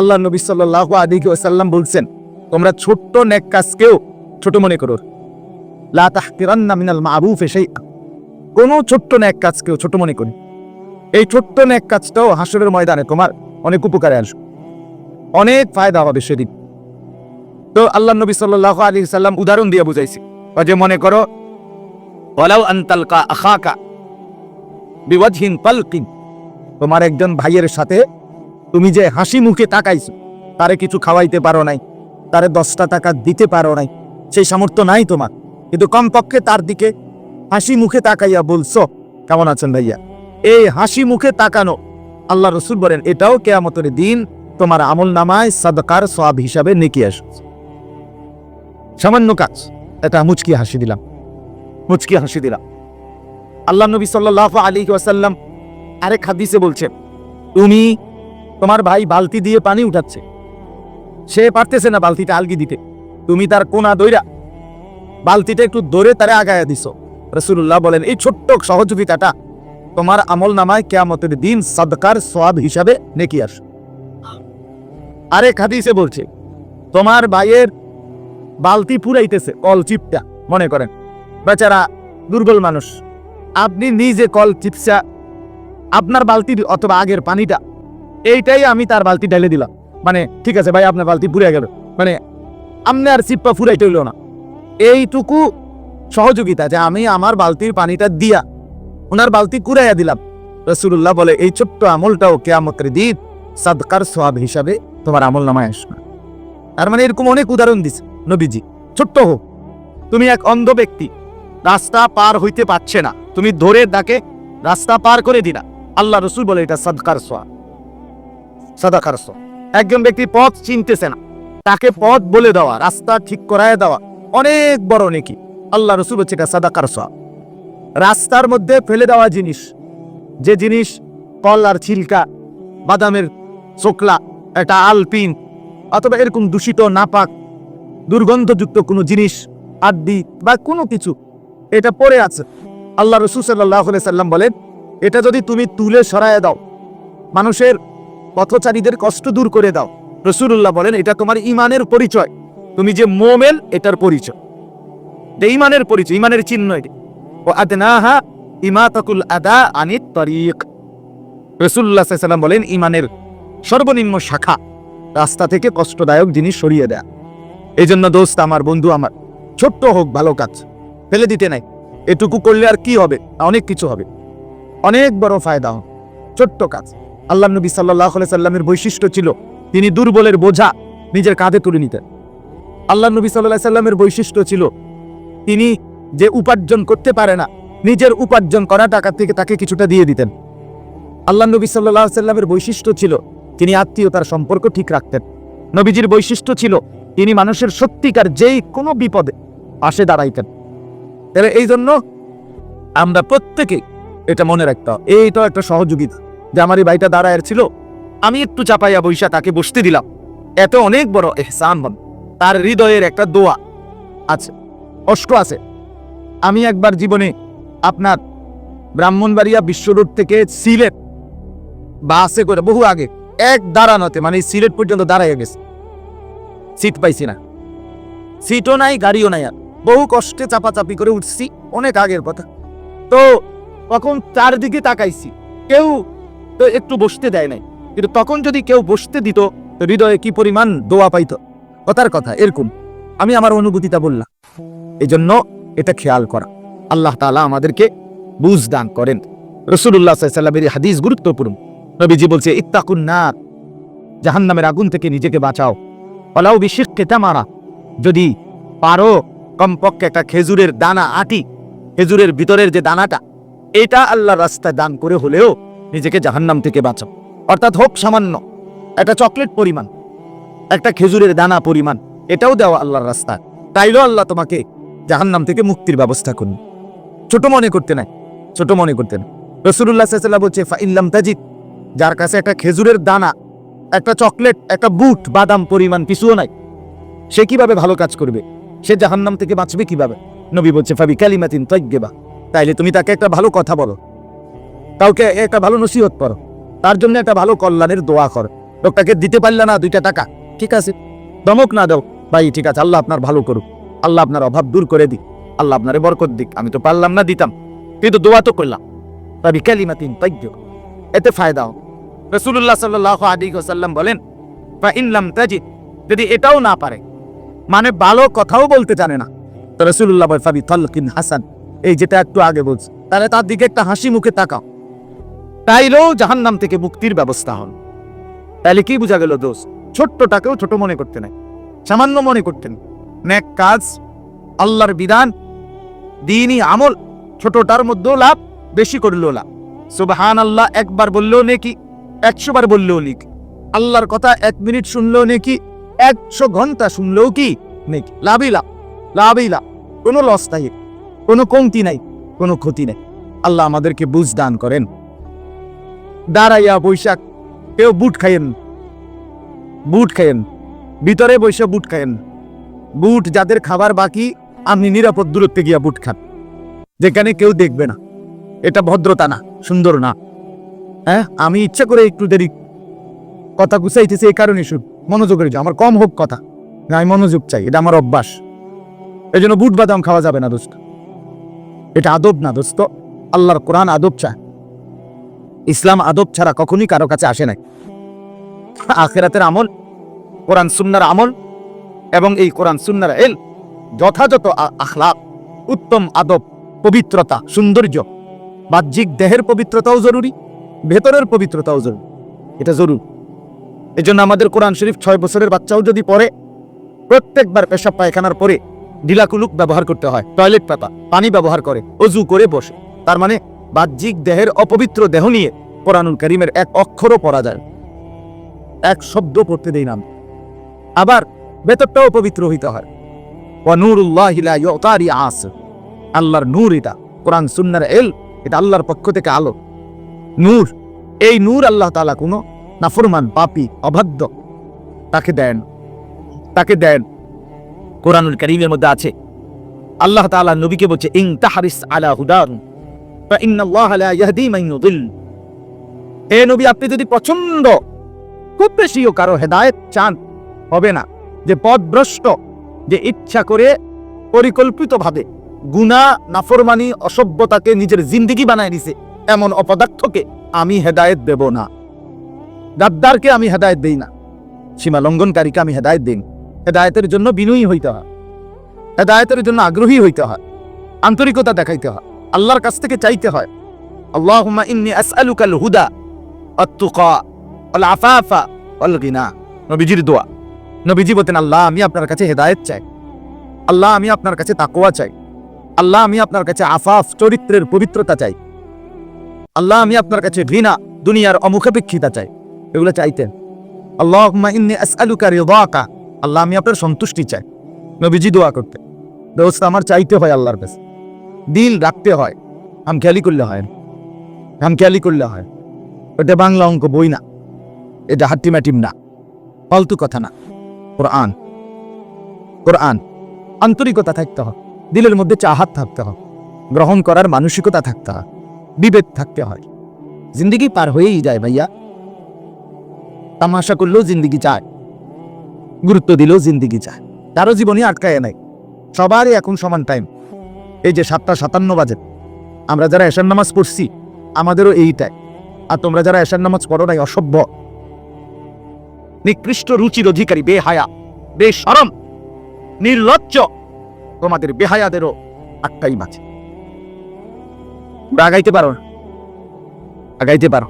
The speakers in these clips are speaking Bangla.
আল্লাহ নবী সাল্লাহ আলী ওসাল্লাম বলছেন, তোমরা ছোট্ট নেক কাজকেও ছোট মনে করো। কোনো ছোট্ট নেক কাজকেও ছোট মনে করি। এই ছোট্ট কাজটাও হাসরের ময়দানে তোমার অনেক উপকারে আসবে। অনেক ফায়দা হবে সেদিন। তো আল্লাহ নবী সাল্লাহ আলী সাল্লাম উদাহরণ দিয়ে বুঝাইছি যে মনে করো, ওয়ালাউ আনতালকা আখাকা বিওয়াজহিন পালকিন তোমার একজন ভাইয়ের সাথে তুমি যে হাসি মুখে তাকাইছো, তারে কিছু খাওয়াইতে পারো নাই, তারে দশটা টাকা দিতে পারো নাই, সেই সামর্থ্য নাই তোমার। কিন্তু কমপক্ষে তার দিকে হাসি মুখে তাকাইয়া বলছো, কেমন আছেন ভাইয়া? এই হাসি মুখে তাকানো, আল্লাহ রসুল বলেন, এটাও কেয়ামতের দিন তোমার আমল নামায় সাদকার সব হিসাবে নেকি আস সামান্য কাজ, এটা মুচকি হাসি দিলাম, মুচকি হাসি দিলাম। আল্লাহ নবী সাল্লাহ আলী ওয়াসাল্লাম আরেক হাদিসে বলছে তুমি তোমার ভাই বালতি দিয়ে পানি উঠাচ্ছে। সে পারতেছে না বালতিটা আলগি দিতে। তুমি তার কোনা দইরা বালতিটা একটু দৌড়ে তারে আগায়া দিছ। রসুল্লাহ বলেন, এই ছোট্ট সহযোগিতাটা তোমার আমল নামায় কেয়ামতের দিন সদকার সোয়াব হিসাবে নেকি আস আরেক হাদিসে বলছে, তোমার ভাইয়ের বালতি পুরাইতেছে, কল চিপটা, মনে করেন। বেচারা দুর্বল মানুষ। আপনি নিজে কল চিপসা আপনার বালতির অথবা আগের পানিটা এইটাই আমি তার বালতি ঢেলে দিলাম। মানে ঠিক আছে ভাই, আপনার বালতি পুড়ে গেল। মানে আপনি আর চিপ্পা ফুরাইতে হইল না। এইটুকু সহযোগিতা যে আমি আমার বালতির পানিটা দিয়া ওনার বালতি কুড়াইয়া দিলাম। রসুল্লাহ বলে, এই ছোট্ট আমলটাও কেয়ামতের দিন সাদকার সোয়াব হিসাবে তোমার আমল নামায় আসবে। তার মানে এরকম অনেক উদাহরণ দিছে নবীজি। ছোট্ট হোক, তুমি এক অন্ধ ব্যক্তি, রাস্তা পার হইতে পারছে না। তুমি ধরে তাকে রাস্তা পার করে দিলা। আল্লাহ রসুল বলে, এটা সদকার সোয়া সোয়া একজন ব্যক্তি পথ চিনতেছে না। তাকে পথ বলে দেওয়া, রাস্তা ঠিক করায় দেওয়া অনেক বড় নেকি। আল্লাহ রসুল হচ্ছে এটা সাদাকার সোয়া রাস্তার মধ্যে ফেলে দেওয়া জিনিস, যে জিনিস কল আর ছিলকা, বাদামের চোকলা একটা আলপিন অথবা এরকম দূষিত, নাপাক, দুর্গন্ধযুক্ত কোনো জিনিস, আড্ডি বা কোনো কিছু, এটা পড়ে আছে। আল্লাহ রসুল সাল্লাহ সাল্লাম বলেন, এটা যদি তুমি তুলে সরায় দাও, মানুষের পথচারীদের কষ্ট দূর করে দাও। রসুল্লাহ বলেন, এটা তোমার ইমানের পরিচয়। তুমি যে মোমেল এটার পরিচয়। ইমানের পরিচয় ইমানের চিহ্ন এটি। ইমাতাকুল আদা আনিত তরিক। বলেন ইমানের সর্বনিম্ন শাখা, রাস্তা থেকে কষ্টদায়ক জিনিস সরিয়ে দেয়া। এই জন্য দোস্ত আমার, বন্ধু আমার, ছোট্ট হোক, ভালো কাজ, ফেলে দিতে নাই। এটুকু করলে আর কি হবে? অনেক কিছু হবে। অনেক বড় ফায়দা হবে। ছোট্ট কাজ। আল্লাহ নবী সাল্লাহ সাল্লামের বৈশিষ্ট্য ছিল তিনি দুর্বলের বোঝা নিজের কাঁধে তুলে নিতেন। আল্লাহ নবী সাল্লাহ সাল্লামের বৈশিষ্ট্য ছিল তিনি যে উপার্জন করতে পারে না, নিজের উপার্জন করা টাকা থেকে তাকে কিছুটা দিয়ে দিতেন। আল্লাহ নবী সাল্লাহ সাল্লামের বৈশিষ্ট্য ছিল তিনি আত্মীয়তার সম্পর্ক ঠিক রাখতেন। নবীজির বৈশিষ্ট্য ছিল তিনি মানুষের সত্যিকার যেই কোনো বিপদে পাশে দাঁড়াইতেন। তাহলে এই জন্য আমরা প্রত্যেকে এটা মনে রাখতে হবে। এইটাও একটা সহযোগিতা। যে আমার এই ভাইটা দাঁড়ায় ছিল, আমি একটু চাপাইয়া বৈশা তাকে বসতে দিলাম। এত অনেক বড় এহসান তার হৃদয়ের একটা দোয়া আছে অষ্ট আছে। আমি একবার জীবনে আপনার ব্রাহ্মণবাড়িয়া বিশ্ব রোড থেকে সিলেট বাসে করে বহু আগে, এক দাঁড়ানোতে মানে সিলেট পর্যন্ত দাঁড়াইয়া গেছে। সিট পাইছি না। সিটও নাই, গাড়িও নাই আর। বহু কষ্টে চাপাচাপি করে উঠছি, অনেক আগের কথা। তো তখন চারদিকে তাকাইছি, কেউ একটু বসতে দেয় নাই। কিন্তু তখন যদি কেউ বসতে দিত, তো হৃদয়ে কি পরিমাণ দোয়া পাইতো? কথার কথা, এরকম। আমি আমার অনুভূতিটা বললাম। এই জন্য এটা খেয়াল করা। আল্লাহ তাআলা আমাদেরকে বুঝ দান করেন। রসুল্লাহ সাল্লামের হাদিস গুরুত্বপূর্ণ। নবীজি বলছে, ইত্তাকুন নার, জাহান্নামের আগুন থেকে নিজেকে বাঁচাও। অলাউ বিশিক্ষে মারা যদি পারো কমপক্ষে একটা খেজুরের দানা আটি, খেজুরের ভিতরের যে দানাটা, এটা আল্লাহ রাস্তায় দান করে হলেও নিজেকে জাহান্নাম থেকে বাঁচাও। অর্থাৎ হোক সামান্য একটা চকলেট পরিমাণ, একটা খেজুরের দানা পরিমাণ, এটাও দেওয়া আল্লাহর রাস্তা। তাইলেও আল্লাহ তোমাকে জাহান্নাম থেকে মুক্তির ব্যবস্থা করুন। ছোট মনে করতে নাই, ছোট মনে করতে না রসুল্লাহ সাল্লাহ বলছে ফাইল্লাম তাজিদ, যার কাছে একটা খেজুরের দানা, একটা চকলেট, একটা বুট, বাদাম পরিমাণ কিছুও নাই, সে কীভাবে ভালো কাজ করবে? সে জাহান্নাম থেকে বাঁচবে কীভাবে? নবী বলছে, ফাবি কালিমাতিন তৈগেবা তাইলে তুমি তাকে একটা ভালো কথা বলো। কাউকে একটা ভালো নসিহত করো। তার জন্য একটা ভালো কল্যাণের দোয়া কর। লোকটাকে দিতে পারলে না দুইটা টাকা। ঠিক আছে? দমক না দাও। ভাই, ঠিক আছে, আল্লাহ আপনার ভালো করুক। আল্লাহ আপনার অভাব দূর করে দিক। আল্লাহ আপনারে বরকত দিক। আমি তো পারলাম না, দিতাম। কিন্তু দোয়া তো করলাম। তবে কালিমাতিন তৈজ্য এতে ফায়দা হোক। রসুল্লাহ সাল্লাহ আলী সাল্লাম বলেন বা ইনলাম তাজিদ। যদি এটাও না পারে মানে ভালো কথাও বলতে জানে না। তো রসুল্লাহ ফাবি তলকিন হাসান। এই যেটা একটু আগে বলছে। তাহলে তার দিকে একটা হাসি মুখে তাকাও। তাইলেও জাহান্নাম থেকে মুক্তির ব্যবস্থা হন। তাহলে কি বোঝা গেল দোষ ছোট্টটাকেও ছোট মনে করতে নাই, সামান্য মনে করতেন। নেক কাজ, আল্লাহর বিধান, দিনই আমল, ছোটটার মধ্যেও লাভ, বেশি করলেও লাভ। সুবহান আল্লাহ একবার বললেও নেকি, একশো বার বললেও নেকি। আল্লাহর কথা এক মিনিট শুনলেও নেকি, একশো ঘণ্টা শুনলেও কি নেকি? লাভই লাভ লাভই লাভ। কোনো লস নাই, কোনো কমতি নাই, কোনো ক্ষতি নেই। আল্লাহ আমাদেরকে বুঝ দান করেন। দাঁড়াইয়া বৈশাখ কেউ বুট খাইয়েন। বুট খাইয়েন। ভিতরে বসে বুট খাইয়েন। বুট যাদের খাবার বাকি আপনি নিরাপদ দূরত্বে গিয়া বুট খান। যেখানে কেউ দেখবে না। এটা ভদ্রতা না সুন্দর না। হ্যাঁ আমি ইচ্ছা করে একটু দেরি কথা গুছাইতেছি এই কারণে শুধু। মনোযোগের জন্য। আমার কম হোক কথা। না, আমি মনোযোগ চাই এটা আমার অভ্যাস। এই জন্য বুট বাদাম খাওয়া যাবে না দোস্ত। এটা আদব না দোস্ত। আল্লাহর কোরআন আদব চায়। ইসলাম আদব ছাড়া কখনই কারও কাছে আসে নাই। আখেরাতের আমল, কোরআন সুন্নার আমল এবং এই কোরআন সুন্নার এল যথাযথ আ- আখলাক, উত্তম আদব, পবিত্রতা, সৌন্দর্য, বাহ্যিক দেহের পবিত্রতাও জরুরি, ভেতরের পবিত্রতাও জরুরি। এটা জরুরি। এই জন্য আমাদের কোরআন শরীফ ছয় বছরের বাচ্চাও যদি পড়ে, প্রত্যেকবার পেশাব পায়খানার পরে ঢিলাকুলুক ব্যবহার করতে হয়, টয়লেট পাতা, পানি ব্যবহার করে, অজু করে বসে। তার মানে বাহ্যিক দেহের অপবিত্র দেহ নিয়ে কোরআনুল করিমের এক অক্ষরও পড়া যায়। এক শব্দ পড়তে দেই নাম আবার ভেতরটাও পবিত্র হইতে হয়। ইউতারি আস। আল্লাহর নূর এটা। কোরআন, সুন্নার এল, এটা আল্লাহর পক্ষ থেকে আলো। নূর, এই নূর আল্লাহ তাআলা কোনো নাফরমান, পাপী, অবাধ্য তাকে দেন। তাকে দেন। কোরআনুল করিমের মধ্যে আছে। আল্লাহ তাআলা নবীকে বলছে, ইন তাহারিস আলা হুদান ইন্নাল্লাহা লা ইয়াহদি মান হে নবী, আপনি যদি পছন্দ খুব বেশিও কারও হেদায়েত চান, হবে না। যে পথভ্রষ্ট যে ইচ্ছা করে পরিকল্পিতভাবে গুনাহ নাফরমানি, অসভ্যতাকে নিজের জিন্দিগি বানায় নিছে এমন অপদার্থকে আমি হেদায়েত দেব না। গাদ্দারকে আমি হেদায়েত দেই না। সীমা লঙ্ঘনকারীকে আমি হেদায়েত দিন হেদায়তের জন্য বিনয়ী হইতে হয়। হেদায়তের জন্য আগ্রহী হইতে হয়। আন্তরিকতা দেখাইতে হয়। আল্লাহর কাছ থেকে চাইতে হয়। আল্লাহুম্মা ইন্নী আসআলুকাল হুদা। আত-তুকা ওয়াল আফাফা ওয়াল গিনা। নবীজির দোয়া। নবীজি বলতেন, আল্লাহ, আমি আপনার কাছে হেদায়েত চাই। আল্লাহ, আমি আপনার কাছে তাকওয়া চাই। আল্লাহ, আমি আপনার কাছে আফাফ, চরিত্রের পবিত্রতা চাই। আল্লাহ, আমি আপনার কাছে ঘৃণা, দুনিয়ার অমুখাপেক্ষিতা চাই। এগুলো চাইতেন। আসআলুকা রিদাকা। আল্লাহ, আমি আপনার সন্তুষ্টি চাই। নবীজি দোয়া করতে দোস্ত, আমার চাইতে হয় আল্লাহর কাছে। দিল রাখতে হয়। হামখেয়ালি করলে হয় না। হামখেয়ালি করলে হয় ওটা বাংলা অঙ্ক বই না। এটা হাট্টিমাটিম না। ফালতু কথা না। কোরআন। কোরআন। আন্তরিকতা থাকতে হয়। দিলের মধ্যে চাহাত থাকতে হয়। গ্রহণ করার মানসিকতা থাকতে হয়। বিবেক থাকতে হয়। জিন্দগি পার হয়েই যায় ভাইয়া। তামাশা করলেও জিন্দগি চায় গুরুত্ব দিলেও জিন্দগি চায় কারও জীবনই আটকায় নাই সবারই এখন সমান টাইম এই যে সাতটা সাতান্ন বাজে। আমরা যারা এশার নামাজ পড়ছি, আমাদেরও এইটাই। আর তোমরা যারা এশার নামাজ পড়ো নাই, অসভ্য। নিকৃষ্ট রুচির অধিকারী, বেহায়া বেসরম নির্লজ্জ, তোমাদের বেহায়াদেরও আটটাই তোমরা আগাইতে পারো আগাইতে পারো।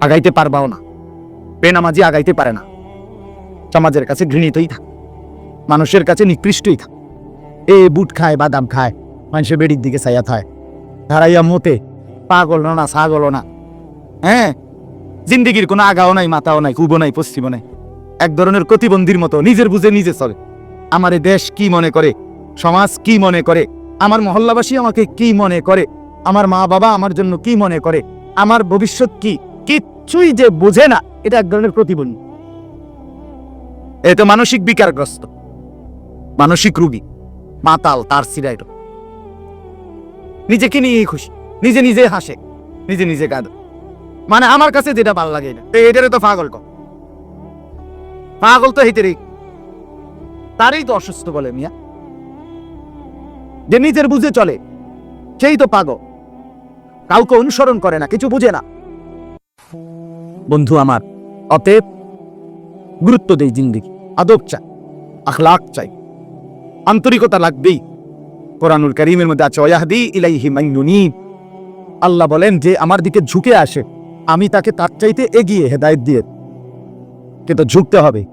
আগাইতে পারবাও না। বেনামাজি আগাইতে পারে না। সমাজের কাছে ঘৃণিতই থাক। মানুষের কাছে নিকৃষ্টই থাক। এ বুট খায়, বাদাম খায়, মানুষের বেড়ির দিকে ছায়া থায়। ধারাইয়া মতে পাগল না ছাগল না। হ্যাঁ জিন্দিগির কোনো আগাও নাই মাথাও নাই কুবো নাই, পশ্চিমও নাই। এক ধরনের প্রতিবন্ধীর মতো, নিজের বুঝে নিজে চলে। আমার দেশ কি মনে করে? সমাজ কি মনে করে? আমার মহল্লাবাসী আমাকে কি মনে করে? আমার মা বাবা আমার জন্য কি মনে করে? আমার ভবিষ্যৎ কি? কিচ্ছুই যে বোঝে না, এটা এক ধরনের প্রতিবন্ধী। এ তো মানসিক বিকারগ্রস্ত। মানসিক রুগী। মাতাল, তার সিরাইর নিজেকে নিয়েই খুশি। নিজে নিজে হাসে, নিজে নিজে কাঁদে। মানে আমার কাছে যেটা ভালো লাগে না এটারে তো পাগল কর। পাগল তো হেঁটে তারই তো অসুস্থ বলে মিয়া। যে নিজের বুঝে চলে, সেই তো পাগল। কাউকে অনুসরণ করে না, কিছু বুঝে না। বন্ধু আমার, অতএব গুরুত্ব দেই জিন্দিগি, আদব চাই, আখলাক চাই। আন্তরিকতা লাগবেই। কোরআনুল করিমের মধ্যে আছে, ওয়াহদি ইলাইহি মাইনুনীব আল্লাহ বলেন যে আমার দিকে ঝুঁকে আসে, আমি তাকে তার চাইতে এগিয়ে হেদায়েত দিয়ে। কিন্তু ঝুঁকতে হবে।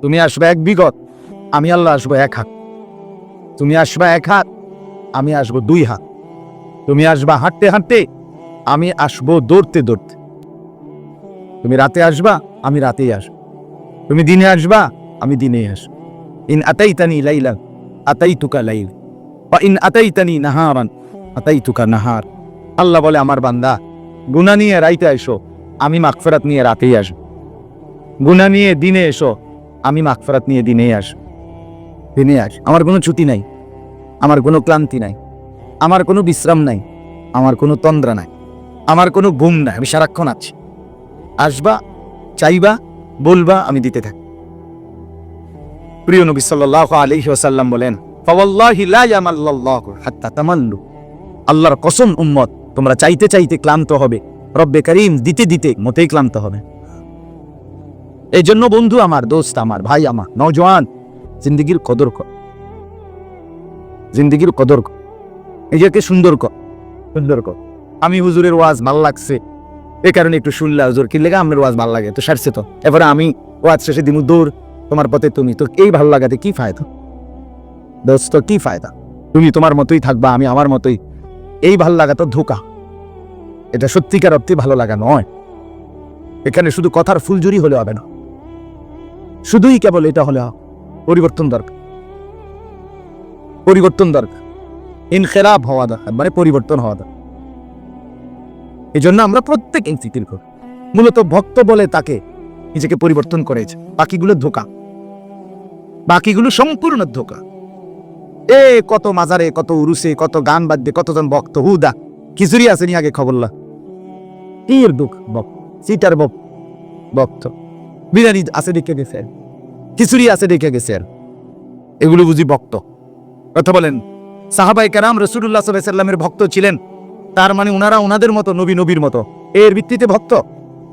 তুমি আসবে এক বিগত, আমি আল্লাহ আসব এক হাত। তুমি আসবা এক হাত, আমি আসব দুই হাত। তুমি আসবা হাঁটতে হাঁটতে, আমি আসব দৌড়তে দৌড়তে। তুমি রাতে আসবা, আমি রাতেই আসব। তুমি দিনে আসবা, আমি দিনেই আসব। ইন আতাইতানি আতাই তুকা লাইল। বা ইন আতাইতানি নাহারান, আতাইতুকা নাহার। আল্লাহ বলে, আমার বান্দা গুনা নিয়ে রাইতে এসো আমি মাগফিরাত নিয়ে রাতেই আসব। গুনা নিয়ে দিনে এসো, আমি মাগফিরাত নিয়ে দিনেই আসব। দিনে আস আমার কোনো ছুটি নাই, আমার কোনো ক্লান্তি নাই, আমার কোনো বিশ্রাম নাই, আমার কোনো তন্দ্রা নাই, আমার কোনো ঘুম নাই, আমি সারাক্ষণ আছি। আসবা, চাইবা, বলবা, আমি দিতে থাকি। প্রিয় নবী সাল্লাল্লাহু আলাইহি ওয়াসাল্লাম বলেন আল্লাহর কসম উম্মত তোমরা চাইতে চাইতে ক্লান্ত হবে। রব্বে করিম দিতে দিতে মতেই ক্লান্ত হবে। এই জন্য বন্ধু আমার, দোস্ত আমার, ভাই আমার, নওজোয়ান, জিন্দগির কদর কর। কদর কর। নিজেকে সুন্দর কর। সুন্দর কর। আমি হুজুরের ওয়াজ ভালো লাগছে। এই কারণে একটু শুনলা হুজুর, কি লেগে আমার ওয়াজ ভালো লাগে? তো সারছে তো। এবারে আমি ওয়াজ শেষে দিমু দৌড় তোমার পথে তুমি। তো এই ভালো লাগাতে কি ফায়দা? দোস্ত, কি ফায়দা? তুমি তোমার মতোই থাকবা, আমি আমার মতোই। এই ভালো লাগা তো ধোকা। এটা সত্যিকার অর্থে ভালো লাগা নয়। এখানে শুধু কথার ফুলজুরি হলে হবে না। শুধুই কেবল এটা হলে পরিবর্তন দরকার। পরিবর্তন দরকার। ইনখেরাব হওয়া দরকার মানে পরিবর্তন হওয়া দরকার। এই জন্য আমরা প্রত্যেক ইনসিটির করি মূলত ভক্ত বলে তাকে নিজেকে পরিবর্তন করেছে। বাকিগুলো ধোকা। বাকিগুলো সম্পূর্ণ ধোকা। এ, কত মাজারে, কত উরুসে, কত গান বাদ্যে, কতজন ভক্ত, হুদা। খিচুড়ি আছে নি আগে খবরলা এর দুঃখ, ভক্ত। সিটার ভক্ত বিরিয়ানি আছে দেখে গেছে। খিচুড়ি আছে দেখে গেছে। এগুলো বুঝি ভক্ত। কথা বলেন সাহাবাই কারাম রসুল্লাহ সাল্লামের ভক্ত ছিলেন। তার মানে ওনারা ওনাদের মতো, নবী নবীর মতো। এর ভিত্তিতে ভক্ত।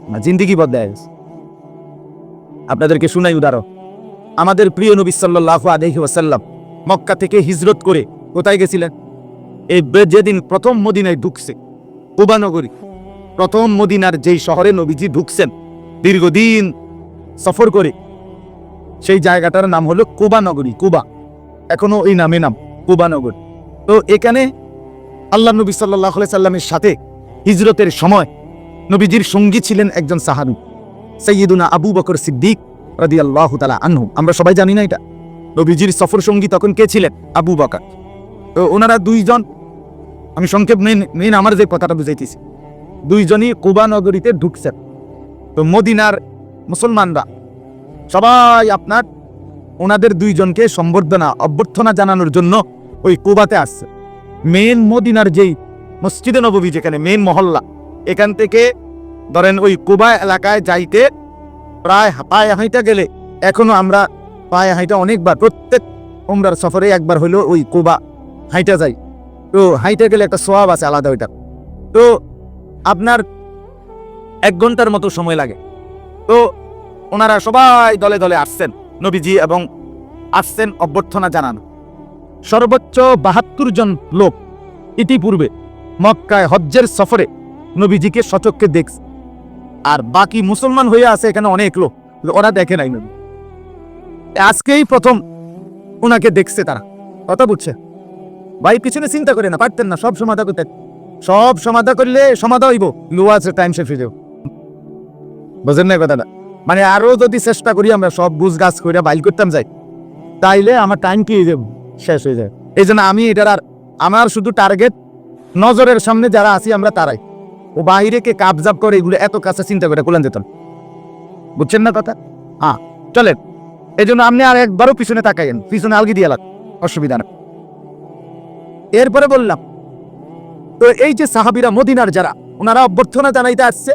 না, জিন্দিগি বদলায় আপনাদেরকে শুনাই উদাহরণ। আমাদের প্রিয় নবী সাল্লাহ আলহি ওয়াসাল্লাম মক্কা থেকে হিজরত করে কোথায় গেছিলেন? এই যেদিন প্রথম মদিনায় ঢুকছে কুবানগরী প্রথম মদিনার যেই শহরে নবীজি ঢুকছেন, দীর্ঘদিন সফর করে, সেই জায়গাটার নাম হলো কুবানগরী কুবা। এখনও এই নামে নাম কুবানগর তো এখানে আল্লাহ নবী সাল্লাহ সাল্লামের সাথে হিজরতের সময় নবীজির সঙ্গী ছিলেন একজন সাহাবি সৈয়দুনা আবু বকর সিদ্দিক রাদি আল্লাহ তালা আনহু। আমরা সবাই জানি না এটা? নবীজির সফর সঙ্গী তখন কে ছিলেন? আবু বকর। তো ওনারা দুইজন, আমি সংক্ষেপ মেন মেন আমার যে কথাটা বুঝাইতেছি। দুইজনই কুবা নগরীতে ঢুকছেন। তো মদিনার মুসলমানরা, সবাই আপনার, ওনাদের দুইজনকে সম্বর্ধনা, অভ্যর্থনা জানানোর জন্য ওই কুবাতে আসছে। মেন মদিনার যেই মসজিদে নববী, যেখানে মেন মহল্লা, এখান থেকে ধরেন ওই কুবা এলাকায় যাইতে প্রায় পায়ে হাঁইটা গেলে এখনও আমরা পায়ে হাইটা অনেকবার, প্রত্যেক উমরার সফরে একবার হইল ওই কোবা হাঁইটা যাই তো হাঁইটা গেলে একটা সোয়াব আছে আলাদা ওইটা। তো আপনার এক ঘণ্টার মতো সময় লাগে। তো ওনারা সবাই দলে দলে আসছেন, নবীজি এবং আসছেন অভ্যর্থনা জানান। সর্বোচ্চ বাহাত্তর জন লোক ইতিপূর্বে মক্কায় হজ্জের সফরে নবীজিকে সচক্ষে দেখছে। আর বাকি মুসলমান হয়ে আছে এখানে অনেক লোক, ওরা দেখে নাই নবী। আজকেই প্রথম ওনাকে দেখছে তারা। কথা বুঝছে? ভাই, পিছনে চিন্তা করে না, পারতেন না, সব সমাধা করতে। সব সমাধা করলে সমাধা হইব। লোয়া আছে টাইম শেষ হয়ে বুঝেন না কথাটা? মানে আরও যদি চেষ্টা করি আমরা সব গুছ গাছ করে বাইল করতাম যাই, তাইলে আমার টাইম কি শেষ হয়ে যায় এই জন্য আমি এটার আর আমার শুধু টার্গেট নজরের সামনে যারা আছি আমরা তারাই। ও বাইরে কে কাবজাব করে এগুলো এত কাছে চিন্তা করে কুলান যেতাম বুঝছেন না কথা? হ্যাঁ চলেন। এই জন্য আপনি আর একবারও পিছনে তাকাইন পিছনে আলগি দিয়ে লাগ, অসুবিধা না। এরপরে বললাম, তো এই যে সাহাবিরা মদিনার যারা, ওনারা অভ্যর্থনা জানাইতে আসছে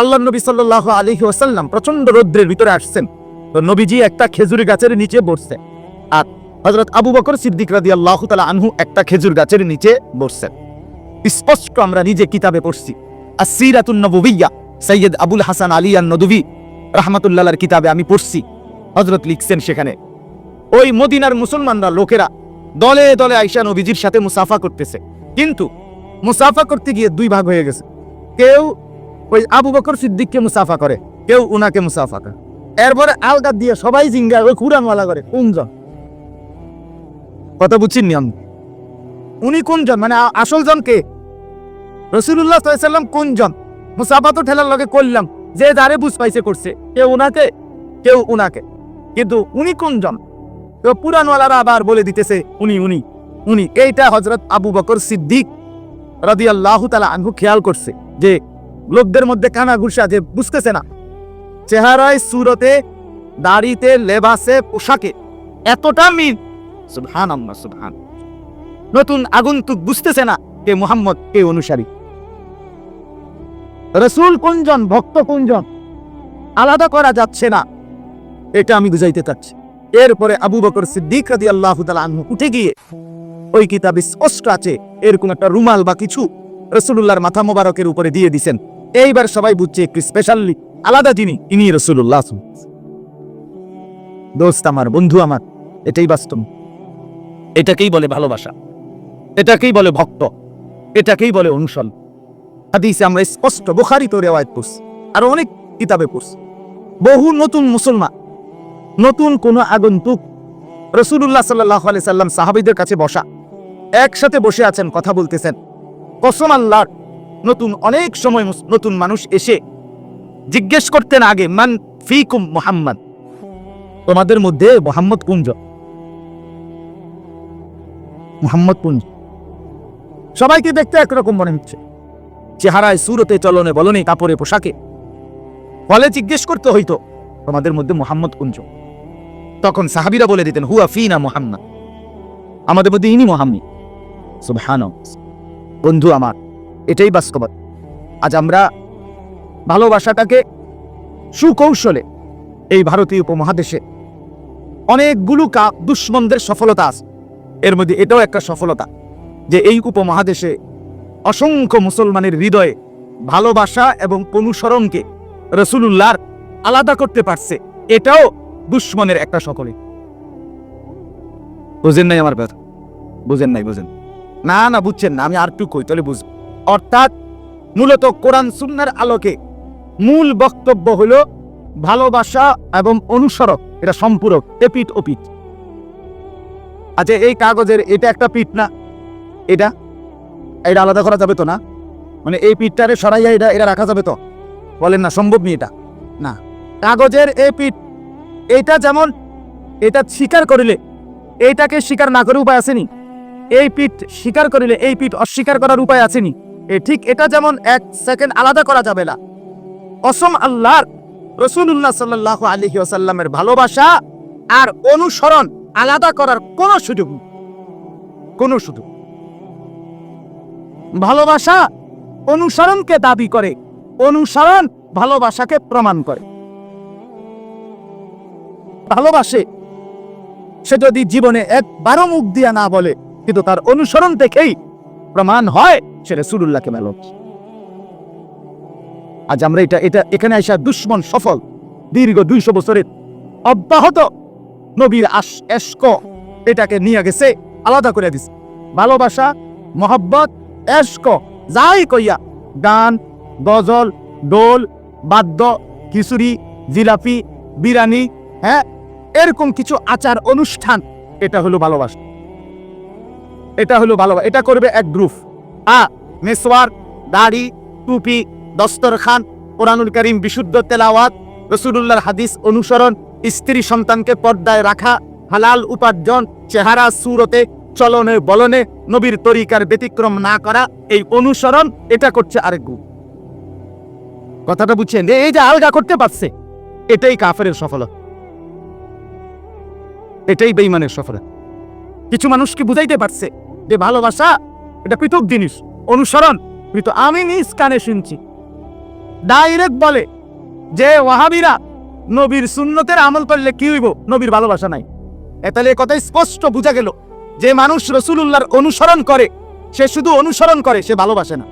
আল্লাহ নবী সাল্লাহ আলহি ওয়াসাল্লাম প্রচণ্ড রৌদ্রের ভিতরে আসছেন। তো নবীজি একটা খেজুর গাছের নিচে বসছেন। আর হজরত আবু বকর সিদ্দিক রাদি আল্লাহ তালা আনহু একটা খেজুর গাছের নিচে বসছেন। স্পষ্ট আমরা নিজে কিতাবে পড়ছি আসিরাতুন নবুবিয়া সৈয়দ আবুল হাসান আলী আন নদুবি রহমাতুল্লাহর কিতাবে আমি পড়ছি। হজরত লিখছেন সেখানে। ওই মদিনার মুসলমানরা লোকেরা দলে দলে আইসা নবীজির সাথে মুসাফা করতেছে। কিন্তু মুসাফা করতে গিয়ে দুই ভাগ হয়ে গেছে। কেউ ওই আবু বকর সিদ্দিককে মুসাফা করে, কেউ উনাকে মুসাফা করে। এরপরে আলগা দিয়ে সবাই জিঙ্গা, ওই কুরানওয়ালা করে, কোনজন? কথা বুঝছেন নিয়ম উনি কোনজন? মানে আসল জন কে? রসুল্লাহ সাল্লাম কোনজন? মুসাফা তো ঠেলার লগে করলাম, যে যারে বুঝ পাইছে করছে, কেউ উনাকে কেউ উনাকে। কিন্তু উনি কোনজন? তো পুরানওয়ালারা আবার বলে দিতেছে, উনি উনি উনি। এইটা হজরত আবু বকর সিদ্দিক রাদি তালা আনহু খেয়াল করছে যে লোকদের মধ্যে কানা ঘুষা যে বুঝতেছে না, চেহারায়, সুরতে, দাড়িতে, লেবাসে, পোশাকে এতটা মিল। সুবহান। আল্লাহ নতুন আগন্তুক বুঝতেছে না কে মোহাম্মদ, কে অনুসারী। রসুল কোনজন, ভক্ত কোনজন? আলাদা করা যাচ্ছে না। এটা আমি বুঝাইতে চাচ্ছি। এরপরে আবু বকর সিদ্দিক রাদি আল্লাহ আনহু উঠে গিয়ে ওই কিতাবে স্পষ্ট আছে, এরকম একটা রুমাল বা কিছু রসুল্লাহর মাথা মোবারকের উপরে দিয়ে দিছেন। এইবার সবাই বুঝছে একটু স্পেশালি আলাদা যিনি, ইনি রসুল্লাহ দোস্ত আমার, বন্ধু আমার, এটাই বাস্তব। এটাকেই বলে ভালোবাসা। এটাকেই বলে ভক্ত। এটাকেই বলে অনুসরণ। হাদিসে আমরা স্পষ্ট বুখারি তো রেওয়ায়ত পড়ছি, আর অনেক কিতাবে পড়ছি। বহু নতুন মুসলমান নতুন কোন আগন্তুক রসুল্লাহ সাল্লাহ আলি সাল্লাম সাহাবিদের কাছে বসা। একসাথে বসে আছেন, কথা বলতেছেন। কসম আল্লাহর, নতুন অনেক সময় নতুন মানুষ এসে জিজ্ঞেস করতেন আগে, মান ফিকুম মোহাম্মদ? তোমাদের মধ্যে মোহাম্মদ কুঞ্জ? মোহাম্মদ কুঞ্জ। সবাইকে দেখতে একরকম মনে হচ্ছে। চেহারায় সুরতে চলনে বলনে, কাপড়ে পোশাকে। ফলে জিজ্ঞেস করতে হইতো, তোমাদের মধ্যে মোহাম্মদ কুঞ্জ? তখন সাহাবিরা বলে দিতেন, হুয়া ফিনা মোহাম্মদ। আমাদের মধ্যে ইনি মোহাম্মদ সুবহান বন্ধু আমার, এটাই বাস্তবতা। আজ আমরা ভালোবাসাটাকে সুকৌশলে এই ভারতীয় উপমহাদেশে অনেকগুলো কা দুশ্মনদের সফলতা আছে। এর মধ্যে এটাও একটা সফলতা যে এই উপমহাদেশে অসংখ্য মুসলমানের হৃদয়ে ভালোবাসা এবং অনুসরণকে রসুলুল্লাহর আলাদা করতে পারছে। এটাও দুশ্মনের একটা সকলে। বুঝেন নাই আমার কথা বুঝেন নাই, বুঝেন। না না, বুঝছেন না, আমি আর একটু কই, তাহলে বুঝব। অর্থাৎ মূলত কোরআন সুন্নার আলোকে মূল বক্তব্য হলো ভালোবাসা এবং অনুসরণ, এটা সম্পূরক এপিট ওপিট আচ্ছা এই কাগজের এটা একটা পিঠ না? এটা? এটা আলাদা করা যাবে তো না? মানে এই পিঠটারে সরাইয়া এটা এটা রাখা যাবে তো? বলেন না, সম্ভব নি এটা? না। কাগজের এই পিঠ এটা যেমন এটা স্বীকার করিলে এইটাকে স্বীকার না করে উপায় আসেনি। এই পিঠ স্বীকার করিলে এই পিঠ অস্বীকার করার উপায় আসেনি। এ ঠিক এটা যেমন এক সেকেন্ড আলাদা করা যাবে না। অসম আল্লাহর রসুল্লাহ সাল্লাহ আলহি আসাল্লামের ভালোবাসা আর অনুসরণ আলাদা করার কোনো সুযোগ কোনো সুযোগ ভালোবাসা অনুসরণকে দাবি করে, অনুসরণ ভালোবাসাকে প্রমাণ করে। ভালোবাসে। সে যদি জীবনে একবারও মুখ দিয়া না বলে, কিন্তু তার অনুসরণ থেকেই প্রমাণ হয় সে রসুল্লাহকে মেল আজ আমরা এটা এটা এখানে আসা দুশ্মন সফল, দীর্ঘ দুইশো বছরের অব্যাহত নবীর আশ এস্ক এটাকে নিয়ে গেছে, আলাদা করে দিছে। ভালোবাসা, মহব্বত এস্ক যাই কইয়া, গান, গজল ডোল বাদ্য, খিচুড়ি, জিলাপি বিরানি হ্যাঁ এরকম কিছু আচার অনুষ্ঠান। এটা হলো ভালোবাসা। এটা হলো ভালোবাসা এটা করবে এক গ্রুপ আ, মেসওয়ার, দাড়ি, টুপি দস্তরখান কোরআনুল করিম বিশুদ্ধ তেলাওয়াত, রসুলুল্লাহর হাদিস অনুসরণ, স্ত্রী সন্তানকে পর্দায় রাখা, হালাল উপার্জন, চেহারা সুরতে চলনে বলনে, নবীর তরিকার ব্যতিক্রম না করা, এই অনুসরণ, এটা করছে আরেক গ্রুপ কথাটা বুঝছেন? এই যে আলগা করতে পারছে, এটাই কাফের সফলতা। এটাই বেইমানের সফলতা কিছু মানুষকে বুঝাইতে পারছে যে ভালোবাসা এটা পৃথক জিনিস। অনুসরণ, কিন্তু আমি নিজ কানে শুনছি। ডাইরেক্ট বলে যে ওয়াহাবিরা নবীর সুন্নতের আমল করলে কি হইব? নবীর ভালোবাসা নাই। তাহলে এ কথাই স্পষ্ট বোঝা গেল যে মানুষ রসুলুল্লাহর অনুসরণ করে, সে শুধু অনুসরণ করে, সে ভালোবাসে না।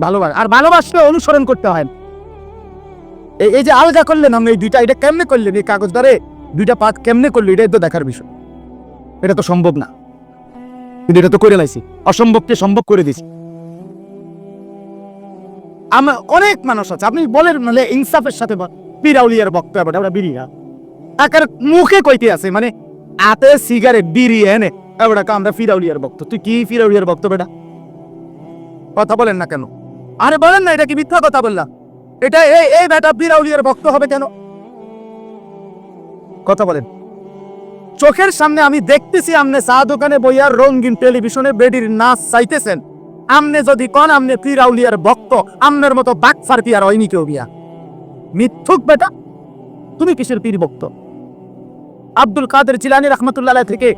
ভালোবাসে আর ভালোবাসলে অনুসরণ করতে হয় না। এই যে আলগা করলেন আপনি এই দুইটা, এটা কেমনে করলেন এই কাগজ দ্বারে দুইটা পাত কেমনে করল? এটাই তো দেখার বিষয়। এটা তো সম্ভব না। কিন্তু এটা তো করে লাইছি। অসম্ভবকে সম্ভব করে দিছি। আমার অনেক মানুষ আছে। আপনি বলেন মানে ইনসাফের সাথে পিরাউলিয়ার বক্তব্য ওটা বিড়িয়া একার মুখে কইতে আছে মানে আতে সিগারেট, বিড়ি, এনে। এবার আমরা ফিরাউলিয়ার বক্ত। তুই কি ফিরাউলিয়ার বক্তব্য এটা? কথা বলেন না কেন? আরে বলেন না, এটা কি মিথ্যা কথা বললাম এটা এই এই বেটা বিরাউলিয়ার ভক্ত হবে কেন? কথা বলেন। চোখের সামনে আমি দেখতেছি আমনে চা দোকানে বইয়ার রঙিন টেলিভিশনে বেডির নাচ চাইতেছেন। আমনে যদি কন আমনে পিরাউলিয়ার ভক্ত, আমনের মতো বাক ফারতি আর হয়নি কেউ বিয়া। মিথ্যুক বেটা, তুমি কিসের পীর ভক্ত? আব্দুল কাদের জিলানি রহমতুল্লাহ থেকে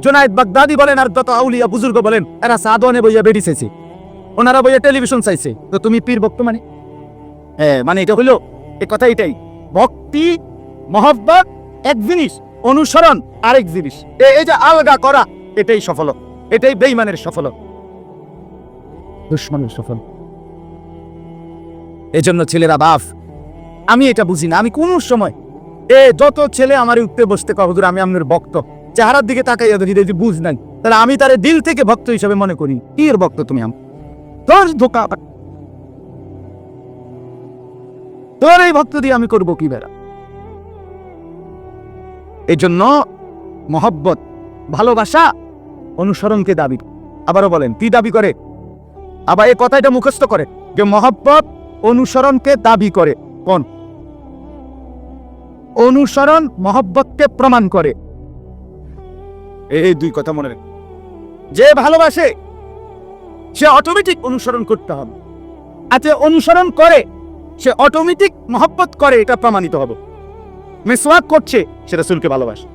জোনায়েদ বাগদাদি বলেন আর দত আউলিয়া বুজুর্গ বলেন, এরা সাদনে বইয়া বেডি চাইছে। ওনারা বইয়া টেলিভিশন চাইছে। তো তুমি পীর ভক্ত মানে? হ্যাঁ মানে এটা হইল এই কথা এটাই। ভক্তি, মহব্বত, এক জিনিস, অনুসরণ, আরেক জিনিস। এ- এই যে আলগা করা, এটাই সফল। এটাই বেইমানের সফল। দুশ্মনের সফল। এজন্য ছেলেরা, বাফ, আমি এটা বুঝি না। আমি কোন সময়, এ যত ছেলে আমার উঠতে বসতে কহদুর আমি আপনার ভক্ত। চেহারার দিকে তাকাইয়া যদি বুঝ নাই। তাহলে আমি তার দিল থেকে ভক্ত হিসাবে মনে করি। কি ভক্ত তুমি আম? তোর ধোকা তোর এই ভক্ত দিয়ে আমি করব কি বেড়া? এই জন্য মহব্বত, ভালোবাসা, অনুসরণকে দাবি। আবারও বলেন, কি দাবি করে? আবার এই কথাটা মুখস্থ করে যে মহব্বত, অনুসরণকে দাবি করে। কোন? অনুসরণ মহব্বতকে প্রমাণ করে। এই দুই কথা মনে রাখ। যে ভালোবাসে, সে অটোমেটিক অনুসরণ করতে হবে। আচ্ছা অনুসরণ করে সে অটোমেটিক মহব্বত করে এটা প্রমাণিত হবে। মেসওয়াক করছে সে রসুলকে ভালোবাসে।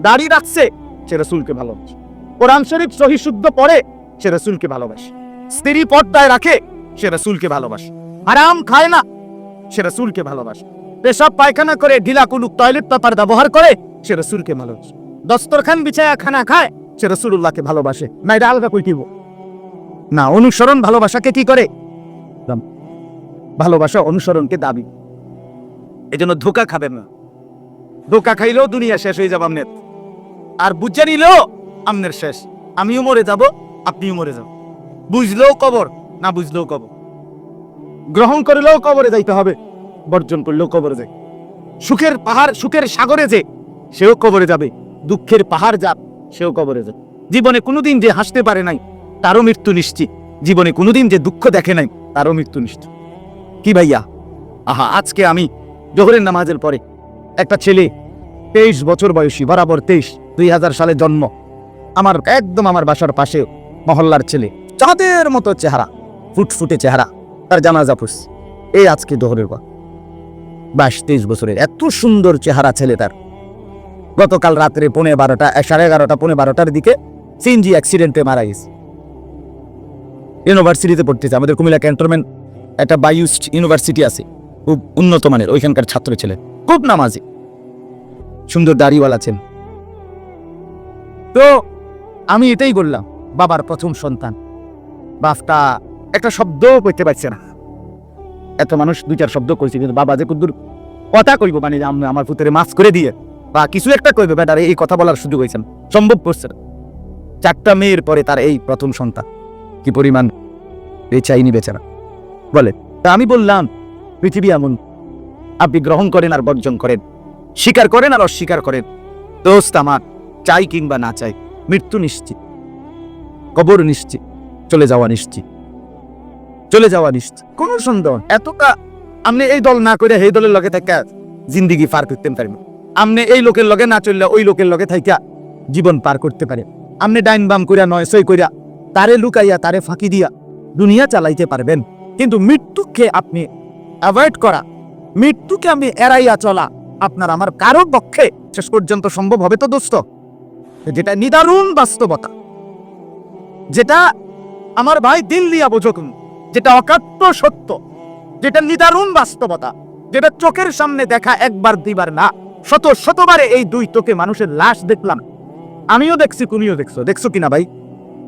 দাড়ি রাখছে সে রসুলকে ভালোবাসে। কোরআন শরীফ সহি শুদ্ধ পড়ে সে রসুলকে ভালোবাসে। স্ত্রী পর্দায় রাখে সে রসুলকে ভালোবাসে। আরাম খায় না সে রসুলকে ভালোবাসে। পেশাব পায়খানা করে, ঢিলা কুলুক টয়লেট পেপার ব্যবহার করে সে রসুলকে ভালোবাসে। দস্তরখান বিছায়া খানা খায় সে রসুল্লাহকে ভালোবাসে। না, এটা কই দিব? না, অনুসরণ ভালোবাসাকে কি করে? ভালোবাসা অনুসরণকে দাবি। এই জন্য ধোকা খাবেন না। ধোকা খাইলেও দুনিয়া শেষ হয়ে যাবে আমনের আর বুঝে নিলেও আমনের শেষ। আমিও মরে যাব, আপনিও মরে যাব বুঝলেও কবর, না বুঝলেও কবর। গ্রহণ করলেও কবরে যাইতে হবে, বর্জন করলেও কবরে যাই। সুখের পাহাড়, সুখের সাগরে যে, সেও কবরে যাবে। দুঃখের পাহাড় যাক সেও কবরে যাবে। জীবনে কোনোদিন যে হাসতে পারে নাই, তারও মৃত্যু নিশ্চিত। জীবনে কোনোদিন যে দুঃখ দেখে নাই, তারও মৃত্যু নিশ্চিত। কি ভাইয়া? আহা, আজকে আমি জোহরের নামাজের পরে একটা ছেলে তেইশ বছর বয়সী, বরাবর তেইশ, দুই হাজার সালে জন্ম। আমার, একদম আমার বাসার পাশে মহল্লার ছেলে। চাঁদের মতো চেহারা, ফুটফুটে চেহারা, তার জানাজা ফুস। এই আজকে দোহরের পর। বাইশ, তেইশ বছরের এত সুন্দর চেহারা ছেলে তার। গতকাল রাত্রে পৌনে বারোটা সাড়ে এগারোটা, পৌনে বারোটার দিকে সিএনজি অ্যাক্সিডেন্টে মারা গেছে। ইউনিভার্সিটিতে পড়তেছে, আমাদের কুমিল্লা ক্যান্টনমেন্ট একটা বায়ুস্ট ইউনিভার্সিটি আছে। খুব উন্নত মানের, ওইখানকার ছাত্র ছেলে। খুব নামাজি। সুন্দর দাড়িওয়ালা ছেলে। তো আমি এটাই বললাম, বাবার প্রথম সন্তান। বাপটা একটা শব্দ কইতে পারছে না। এত মানুষ দুই চার শব্দ কইছে, কিন্তু বাবা যে কুদ্দুর কথা কইব মানে আমার পুত্রে মাছ করে দিয়ে, বা কিছু একটা কইবে বেটার এই কথা বলার সুযোগ হয়েছে না। সম্ভব করছে না। চারটা মেয়ের পরে তার এই প্রথম সন্তান। কি পরিমাণ বেচাইনি বেচারা। বলে, তা আমি বললাম, পৃথিবী এমন, আপনি গ্রহণ করেন আর বর্জন করেন, স্বীকার করেন আর অস্বীকার করেন, দোস্ত আমার, চাই কিংবা না চাই, মৃত্যু নিশ্চিত, কবর নিশ্চিত, চলে যাওয়া নিশ্চিত, চলে যাওয়া নিশ্চিত, কোন সন্দেহ এতটা আপনি এই দল না করে এই দলের লগে থাকা জিন্দিগি পার করতে পারেন। আপনি এই লোকের লগে না চললে ওই লোকের লগে থাকা জীবন পার করতে পারে আপনি ডাইন বাম কইরা নয় সই কইরা তারে লুকাইয়া তারে ফাঁকি দিয়া দুনিয়া চালাইতে পারবেন। কিন্তু মৃত্যুকে আপনি অ্যাভয়েড করা, মৃত্যুকে আমি এড়াইয়া চলা আপনার আমার কারও পক্ষে শেষ পর্যন্ত সম্ভব হবে তো দোস্ত। যেটা নিদারুণ বাস্তবতা, যেটা আমার ভাই দিল দিয়া বোঝকুন, যেটা অকাট্য সত্য, যেটা নিদারুণ বাস্তবতা, যেটা চোখের সামনে দেখা একবার দুইবার না, শত শতবারে এই দুই তোকে মানুষের লাশ দেখলাম। আমিও দেখছি, তুমিও দেখছ দেখছ কিনা ভাই?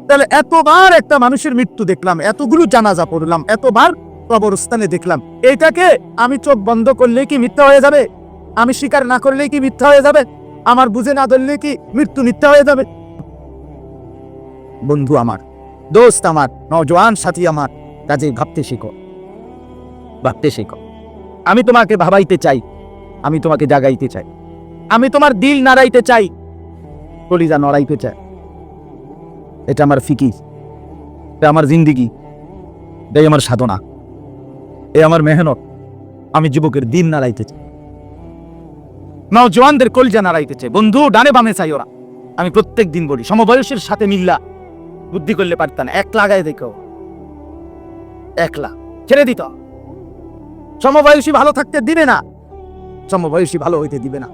তাহলে এতবার একটা মানুষের মৃত্যু দেখলাম, এতগুলো জানাজা পড়লাম, এতবার কবরস্থানে দেখলাম। এইটাকে আমি চোখ বন্ধ করলে কি মিথ্যা হয়ে যাবে? আমি স্বীকার না করলে কি মিথ্যা হয়ে যাবে? আমার বুঝে না ধরলে কি মৃত্যু মিথ্যা হয়ে যাবে? বন্ধু আমার, দোস্ত আমার নজওয়ান সাথী আমার, কাজে ভাবতে শিখো। ভাবতে শিখো। আমি তোমাকে ভাবাইতে চাই, আমি তোমাকে জাগাইতে চাই। আমি তোমার দিল নাড়াইতে চাই, কলিজা নড়াইতে চাই। এটা আমার ফিকির এটা আমার জিন্দিগি। এটাই আমার সাধনা। এ আমার মেহনত। আমি যুবকের দিন নাড়াইতে চাই নওজোয়ানদের কলজা নাড়াইতে চাই বন্ধু, ডানে বামে চাই ওরা। আমি প্রত্যেক দিন বলি, সমবয়সের সাথে মিল্লা। বুদ্ধি করলে পারতাম না। এক লাগায় দেখো। একলা। ছেড়ে দিত। সমবয়সী ভালো থাকতে দিবে না। সমবয়সী ভালো হইতে দিবে না।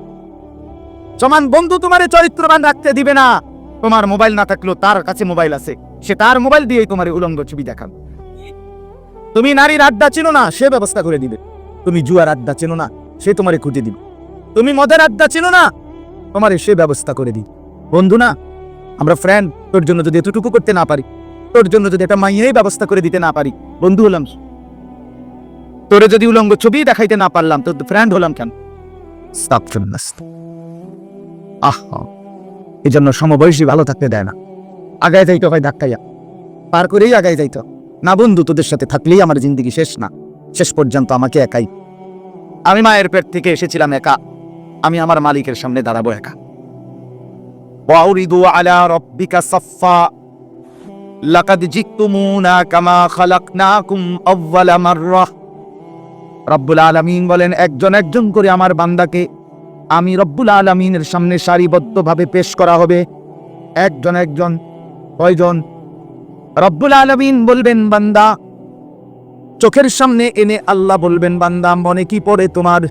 সমান বন্ধু তোমারে চরিত্রবান রাখতে দিবে না। তোমার মোবাইল না থাকলেও তার কাছে মোবাইল আছে। সে তার মোবাইল দিয়েই তোমার উলঙ্গ ছবি দেখান তুমি নারীর আড্ডা চেনো না, সে ব্যবস্থা করে দিবে। তুমি জুয়ার আড্ডা চেনো না, সে তোমারে খুঁজে দিবে। তুমি মদের আড্ডা চেনো না, তোমারে সে ব্যবস্থা করে দিবে। বন্ধু না, আমরা ফ্রেন্ড তোর জন্য যদি এতটুকু করতে না পারি, তোর জন্য যদি একটা মাইয়েই ব্যবস্থা করে দিতে না পারি, বন্ধু হলাম। তোরে যদি উলঙ্গ ছবি দেখাইতে না পারলাম, তোর ফ্রেন্ড হলাম কেন? আহ। এজন্য সমবয়সী ভালো থাকতে দেয় না। আগায় যাইতো ভাই ধাক্কাইয়া। পার করেই আগায় যাইতো। না বন্ধু, তোদের সাথে থাকলেই আমার জিন্দগি শেষ না। শেষ পর্যন্ত আমাকে একাই। আমি মায়ের পেট থেকে এসেছিলাম একা। আমি আমার মালিকের সামনে দাঁড়াবো একা। আলা রব্বিকা লাকাদ কামা রব্বুল বলেন, একজন একজন করে আমার বান্দাকে আমি রব্বুল আলামিনের সামনে সারিবদ্ধভাবে পেশ করা হবে। একজন একজন, কয়জন? রব্বুল আলামিন বলবেন, বান্দা, চোখের সামনে এনে আল্লাহ বলবেন, বান্দা, মনে কি পড়ে তোমার?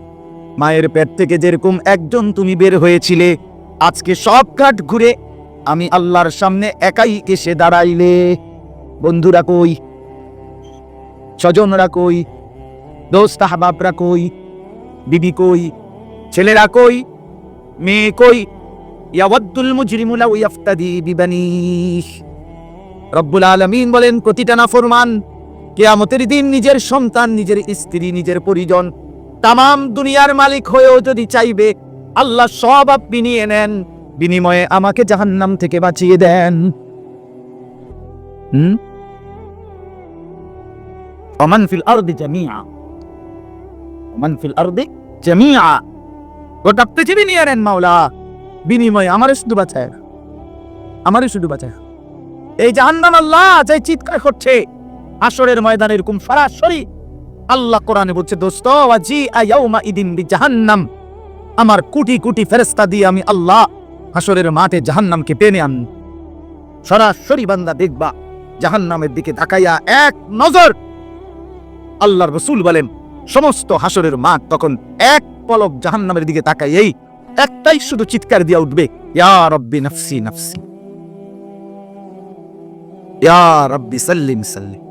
মায়ের পেট থেকে যেরকম একজন তুমি বের হয়েছিলে, আজকে সব ঘাট ঘুরে আমি আল্লাহর সামনে একাই এসে দাঁড়াইলে। বন্ধুরা কই? স্বজনরা কই? দোস্ত আহবাবরা কই? বিবি কই? ছেলেরা কই? মেয়ে কই? ইয়াওয়াদ্দুল মুজরিমু লাউ ইয়াফতাদি বিবানিহ রব্বুল আলামিন বলেন, প্রতিটা নাফরমান কেয়ামতের দিন নিজের সন্তান, নিজের স্ত্রী, নিজের পরিজন, তামাম দুনিয়ার মালিক হয়েও যদি চাইবে, আল্লাহ সব আপনি নিয়ে নেন, বিনিময়ে আমাকে জাহান্নাম থেকে বাঁচিয়ে দেন। হুম? অমান ফিল আরদি জামিয়া। অমান ফিল আরদি জামিয়া। গোটা পৃথিবী নিয়ে নেন মাওলা। বিনিময়ে আমারে শুধু বাঁচায় না। আমারে শুধু বাঁচায় এই জাহান্নাম আল্লাহ যাই চিৎকার করছে আসরের ময়দানে এরকম সরাসরি আল্লাহ কোরআনে বলছে, দোস্ত, ওয়াজি আয়াউমা ইদিন বি জাহান্নাম আমার কুটি কুটি ফেরেস্তা দিয়ে আমি আল্লাহ হাসরের মাঠে জাহান্নামকে টেনে আন। সরাসরি বান্দা দেখবা, জাহান্নামের দিকে তাকাইয়া এক নজর। আল্লাহর রসুল বলেন সমস্ত হাসরের মাঠ তখন এক পলক জাহান্নামের দিকে তাকাইয়েই একটাই শুধু চিৎকার দিয়া উঠবে, ইয়া রব্বি নফসি নফসি। ইয়া রব্বি সাল্লিম সাল্লিম।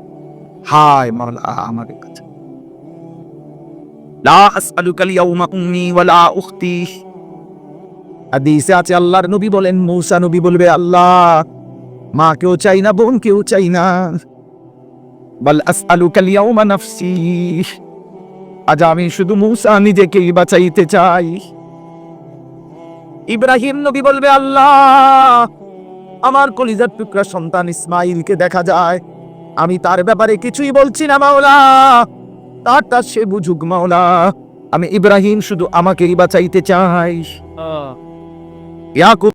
হায় মাওলা আমাদের কাছে। লা আসআলুকা আল-ইয়াওমা উম্মি ওয়ালা উখতি। হাদিসে আছে, আল্লাহর নবী বলেন, মূসা নবী বলবে, আল্লাহ, মা কেউ চাই না, বোন কেউ চাই না। বল আসআলুকা আল-ইয়াওমা নাফসি। আজ আমি শুধু মূসা নিজেকেই বাঁচাইতে চাই। ইব্রাহিম নবী বলবে আল্লাহ আমার কলিজার টুকরা সন্তান ইসমাইলকে দেখা যায়। আমি তার ব্যাপারে কিছুই বলছি না মাওলা। তারটা সে বুঝুক মাওলা। আমি ইব্রাহিম শুধু আমাকেই বাঁচাইতে চাই। ইয়াকুব